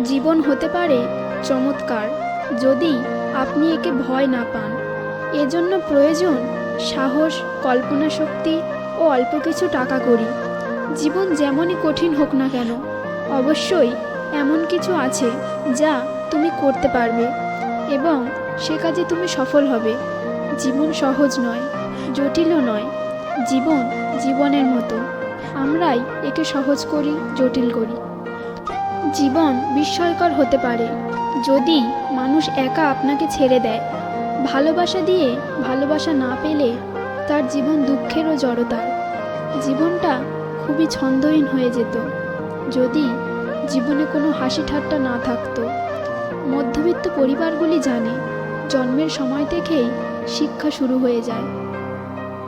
জীবন হতে পারে চমৎকার, যদি আপনি একে ভয় না পান। এজন্য প্রয়োজন সাহস, কল্পনা শক্তি ও অল্প কিছু টাকা করি। জীবন যেমনই কঠিন হোক না কেন, অবশ্যই এমন কিছু আছে যা তুমি করতে পারবে এবং সে কাজে তুমি সফল হবে। জীবন সহজ নয়, জটিলও নয়, জীবন জীবনের মতো। আমরাই একে সহজ করি, জটিল করি। জীবন বিস্ময়কর হতে পারে। যদি মানুষ একা আপনাকে ছেড়ে দেয়, ভালোবাসা দিয়ে ভালোবাসা না পেলে তার জীবন দুঃখের ও জড়তার। জীবনটা খুবই ছন্দহীন হয়ে যেত। যদি জীবনে কোনো হাসি ঠাট্টা না থাকতো। মধ্যবিত্ত পরিবারগুলি জানে, জন্মের সময় থেকেই শিক্ষা শুরু হয়ে যায়।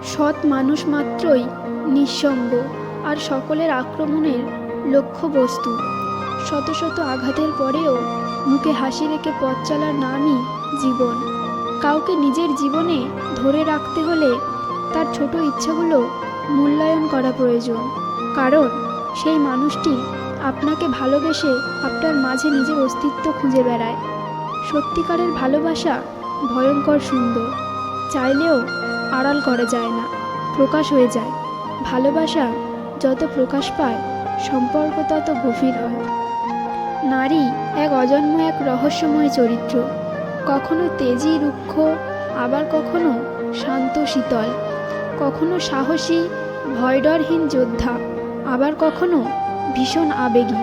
সৎ মানুষ মাত্রই নিঃসঙ্গ আর সকলের আক্রমণের লক্ষ্যবস্তু। শত শত আঘাতের পরেও মুখে হাসি রেখে পথ চলার নামই জীবন। কাউকে নিজের জীবনে ধরে রাখতে হলে তার ছোট ইচ্ছাগুলো মূল্যায়ন করা প্রয়োজন। কারণ সেই মানুষটি আপনাকে ভালোবেসে আপনার মাঝে নিজের অস্তিত্ব খুঁজে বেড়ায়। সত্যিকারের ভালোবাসা ভয়ঙ্কর সুন্দর। চাইলেও আড়াল করা যায় না, প্রকাশ হয়ে যায়। ভালোবাসা যত প্রকাশ পায়, সম্পর্ক তত গভীর হয়। নারী এক অজন্ম এক রহস্যময় চরিত্র। কখনো তেজি, রুক্ষ, আবার কখনো শান্ত, শীতল। কখনো সাহসী, ভয়ডরহীন যোদ্ধা, আবার কখনো ভীষণ আবেগী।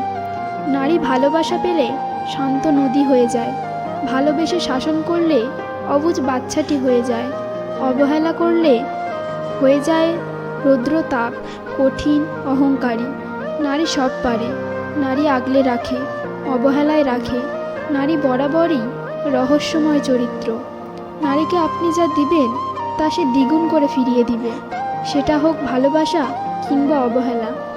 নারী ভালোবাসা পেলে শান্ত নদী হয়ে যায়। ভালোবেসে শাসন করলে অবুজ বাচ্চাটি হয়ে যায়। অবহেলা করলে হয়ে যায় রৌদ্র তাপ, কঠিন, অহংকারী। নারী সব পারে, নারী আগলে রাখে। অবহেলায় রাখে। নারী বরাবরই রহস্যময় চরিত্র। নারীকে আপনি যা দিবেন, তা সে দ্বিগুণ করে ফিরিয়ে দিবে। সেটা হোক ভালোবাসা কিংবা অবহেলা।